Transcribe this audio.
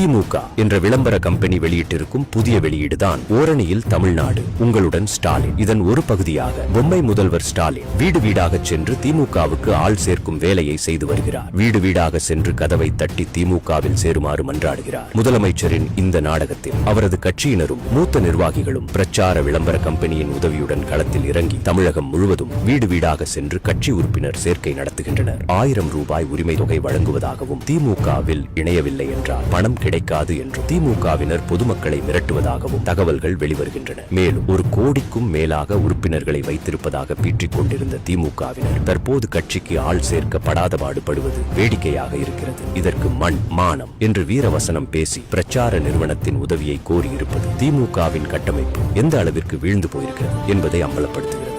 திமுக என்ற விளம்பர கம்பெனி வெளியிட்டிருக்கும் புதிய வெளியீடுதான் ஓரணியில் தமிழ்நாடு. உங்களுடன் ஸ்டாலின். இதன் ஒரு பகுதியாக பொம்மை முதல்வர் ஸ்டாலின் வீடு வீடாக சென்று திமுகவுக்கு ஆள் சேர்க்கும் வேலையை செய்து வருகிறார். வீடு வீடாக சென்று கதவை தட்டி திமுகவில் சேருமாறு மன்றாடுகிறார் முதலமைச்சரின் இந்த நாடகத்தில். அவரது கட்சியினரும் மூத்த நிர்வாகிகளும் பிரச்சார விளம்பர கம்பெனியின் உதவியுடன் களத்தில் இறங்கி தமிழகம் முழுவதும் வீடு வீடாக சென்று கட்சி உறுப்பினர் சேர்க்கை நடத்துகின்றனர். ஆயிரம் ரூபாய் உரிமை தொகை வழங்குவதாகவும் திமுகவில் இணையவில்லை என்றால் பணம் கிடைக்காது என்றும் திமுகவினர் பொதுமக்களை மிரட்டுவதாகவும் தகவல்கள் வெளிவருகின்றன. மேலும் ஒரு கோடிக்கும் மேலாக உறுப்பினர்களை வைத்திருப்பதாக பீற்றிக் கொண்டிருந்த திமுகவினர் தற்போது கட்சிக்கு ஆள் சேர்க்கப்படாத பாடுபடுவது வேடிக்கையாக இருக்கிறது. இதற்கு மண் மானம் என்று வீரவசனம் பேசி பிரச்சார நிறுவனத்தின் உதவியை கோரியிருப்பது திமுகவின் கட்டமைப்பு எந்த அளவிற்கு வீழ்ந்து போயிருக்கிறது என்பதை அம்பலப்படுத்துகிறது.